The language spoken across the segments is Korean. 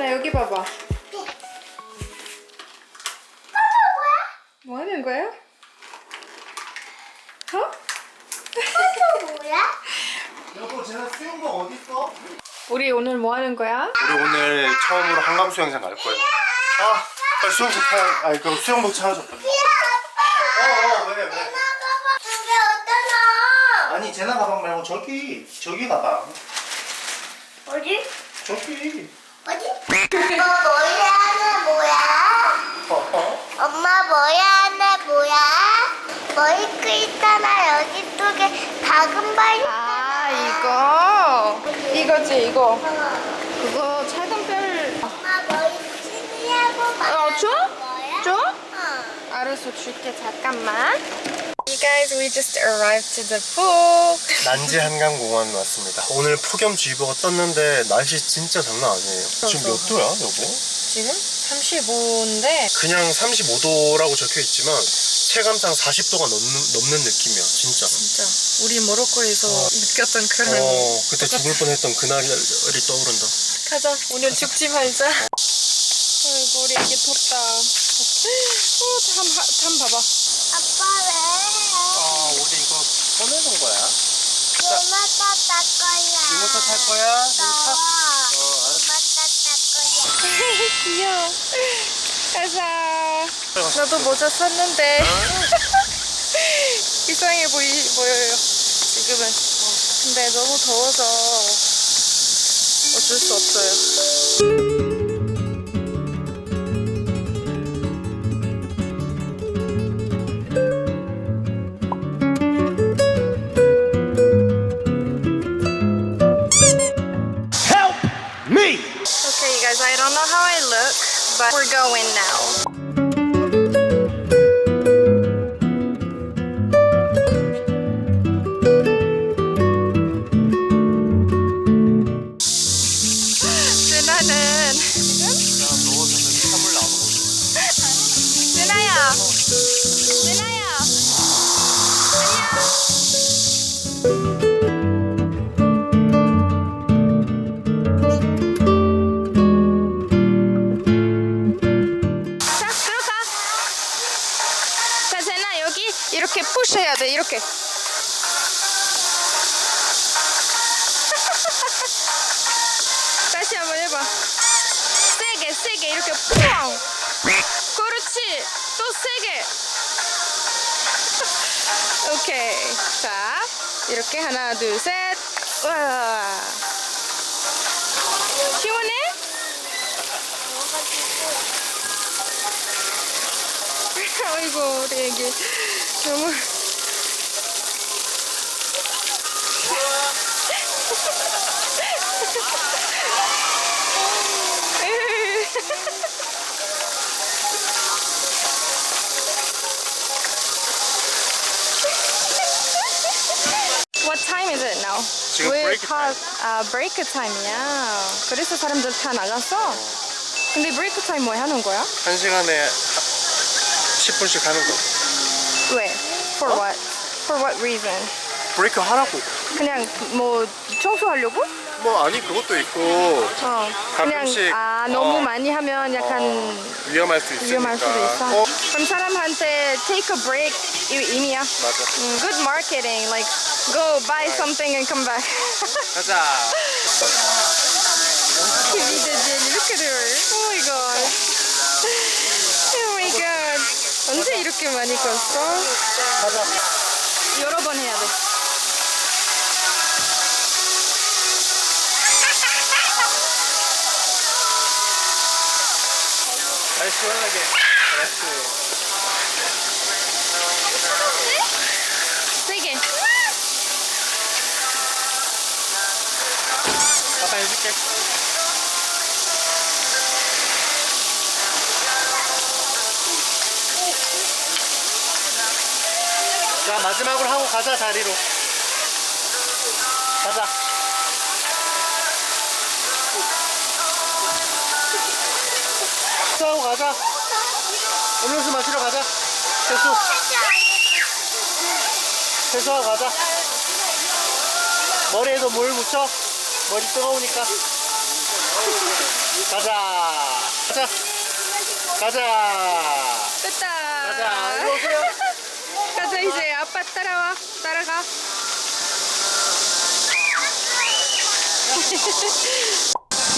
세나 여기 봐봐. 뭐 하는 거야? 어? 여보 쟤네 수영복 어디 있어? 우리 오늘 뭐 하는 거야? 우리 오늘 처음으로 한강 수영장 갈 거예요. 아, 빨리 수영복 차, 아니 그 수영복. 어어 왜 왜? 아니 제나 가방 말고 저기 저기 가방. 어디? 저기. 어디? 엄마 뭐야 하나 뭐야? 엄마 뭐야 하나 뭐야? 머리크 있잖아 여기 쪽에 작은 발 아 이거 이거지 이거. 그거 작은 별. 엄마 머리 치니하고 어 줘? 줘? 어. 알았어 줄게 잠깐만. Guys, we just arrived to the pool. 난지 한강공원 왔습니다. 오늘 폭염주의보가 떴는데 날씨 진짜 장난 아니에요. 지금 몇 도야, 여보? 지금 35인데 그냥 35도라고 적혀 있지만 체감상 40도가 넘는, 넘는 느낌이야, 진짜. 진짜 우리 모로코에서 느꼈던 그런 어, 그때 죽을 뻔했던 그날이 떠오른다. 가자 오늘 죽지 말자 아이고 우리 애기 덥다 어 담 담 봐봐 아빠 꺼내는 거야? 엄마 따딸 거야. 이모터 탈 거야? 타? 어, 어, 알았어. 엄마 따딸 거야. 귀여워 가자 저도 모자 썼는데 이상해 보이, 보여요 지금은 근데 너무 더워서 어쩔 수 없어요 we're going now. 해야 돼. 이렇게. 다시 한번 해봐. 세게 세게. 이렇게 푸앙 그렇지. 또 세게. 오케이. 자 이렇게 하나 둘셋. 와. 시원해? 아이고 우리 애기. 너무 아, 브레이크 타임이야. 그래서 사람들 다 나갔어? 근데 브레이크 타임 뭐 하는 거야? 한 시간에 10분씩 하는 거. 왜? For what? For what reason? 브레이크 하라고. 그냥 뭐 청소하려고? 뭐 아니 그것도 있고 어. 그냥 가끔씩, 아 너무 어. 많이 하면 약간 위험할 수 있으니까. 위험할 수도 있어. 어, 그럼 사람한테 take a break 이 의미야. 맞아. 음, good marketing. Like go buy something and come back. 가자. 기대되지. Look at her. Oh my god. Oh my god. 언제 이렇게 많이 컸어? 가자. 여러 번 해야 돼. 잘 시원하게. 그렇지. 세게. 아빠 해줄게. 자 마지막으로 하고 가자 자리로. 가자. 수하고 가자. 음료수 마시러 가자. 세수. 세수하고 가자. 머리에도 물 묻혀. 머리 뜨거우니까. 가자. 가자. 가자. 됐다. 가자. 이리 오세요. 가자 이제 아빠 따라와. 따라가.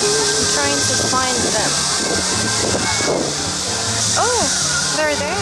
I'm trying to find them. Oh, they're there.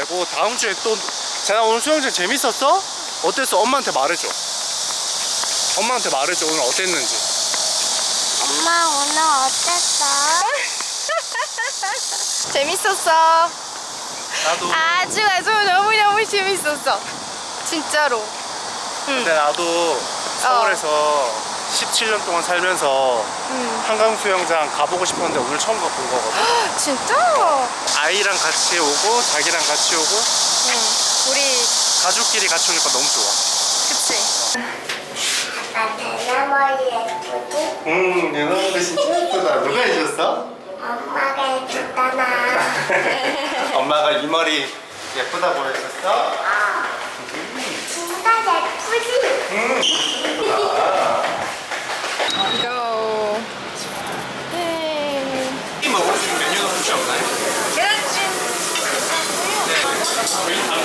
말고 다음 주에 또 제가 오늘 수영장 재밌었어? 어땠어? 엄마한테 말해줘. 엄마한테 말해줘 오늘 어땠는지. 엄마 오늘 어땠어? 재밌었어. 나도. 아주 아주 너무 너무 재밌었어. 진짜로. 근데 나도 서울에서 17년 동안 살면서 음. 한강 수영장 가보고 싶었는데 오늘 처음 가본 거거든. 진짜? 아이랑 같이 오고 자기랑 같이 오고 응. 우리 가족끼리 같이 오니까 너무 좋아. 그치? 아빠 대나머리 예쁘지? 음, 얘는 진짜 예쁘다. 누가 해줬어? 엄마가 해줬잖아. 엄마가 이 머리 예쁘다고 해줬어? 진짜 예쁘지? 음, 예쁘다. go. 예. 이 먹을 수 있는 메뉴는 혹시 없나요? 계란찜. 여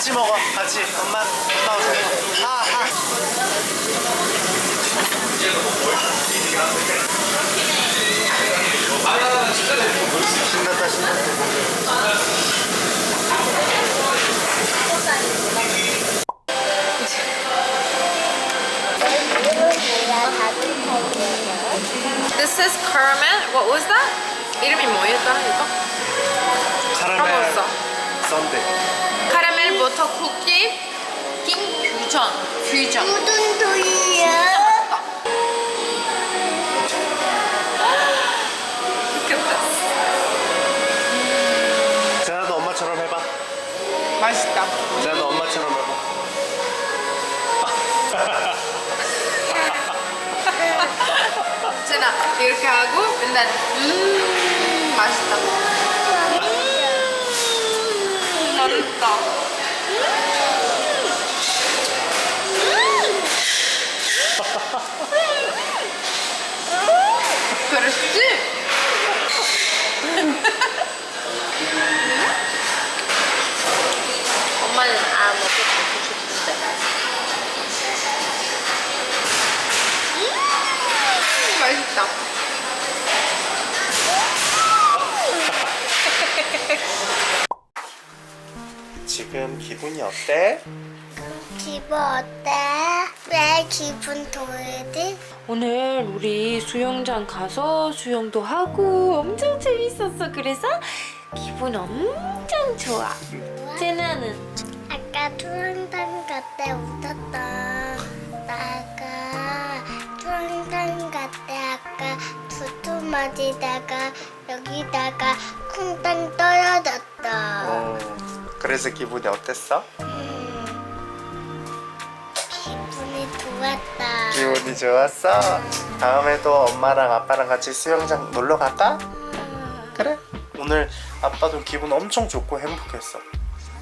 같이 먹어, 같이. 엄마, 엄마하고 잘 먹어. 아, 아. 신났다, 신났다. This is caramel. What was that? 이름이 뭐였더라 이거? 카라멜 까먹었어. 썬데이. 카라멜 버터 쿠키 킹 퓨전. 퓨전. 무슨 소리야? 미쳤다. 제나도 엄마처럼 해봐. 맛있다. 제나도 엄마처럼 해봐. 맨날 음 맛있다. 음, 맛있다. 그랬지? 엄마는 아 먹고 싶은데. 음, 맛있다. 지금 기분이 어때? 기분 어때? 왜 기분 좋으지? 오늘 우리 수영장 가서 수영도 하고 엄청 재밌었어. 그래서 기분 엄청 좋아. 제나는 아까 수영장 갔때 웃었다. 나가 수영장 갔때 아까 두두 맞이다가 여기다가 쿵땅 떨어졌다. 어, 그래서 기분이 어땠어? 기분이 좋았다. 기분이 좋았어? 다음에도 엄마랑 아빠랑 같이 수영장 놀러 갈까? 그래? 오늘 아빠도 기분 엄청 좋고 행복했어.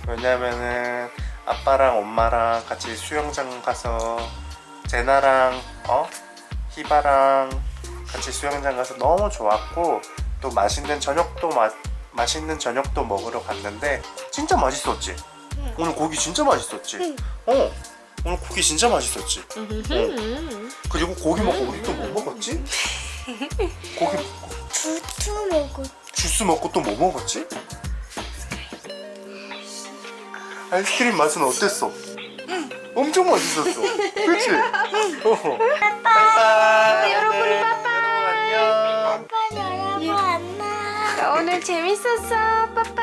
왜냐면은 아빠랑 엄마랑 같이 수영장 가서 제나랑 어 희바랑 같이 수영장 가서 너무 좋았고 또 맛있는 저녁도 마, 맛있는 저녁도 먹으러 갔는데 진짜 맛있었지. 오늘 고기 진짜 맛있었지. 어 오늘 고기 진짜 맛있었지. 음. 그리고 고기 먹고 우리 또 뭐 먹었지? 고기 먹고 두두 먹고 주스 먹고 또 뭐 먹었지? 아이스크림 맛은 어땠어? 엄청 맛있었어. 그치? 어. 빠이빠이. 재밌었어. 빠빠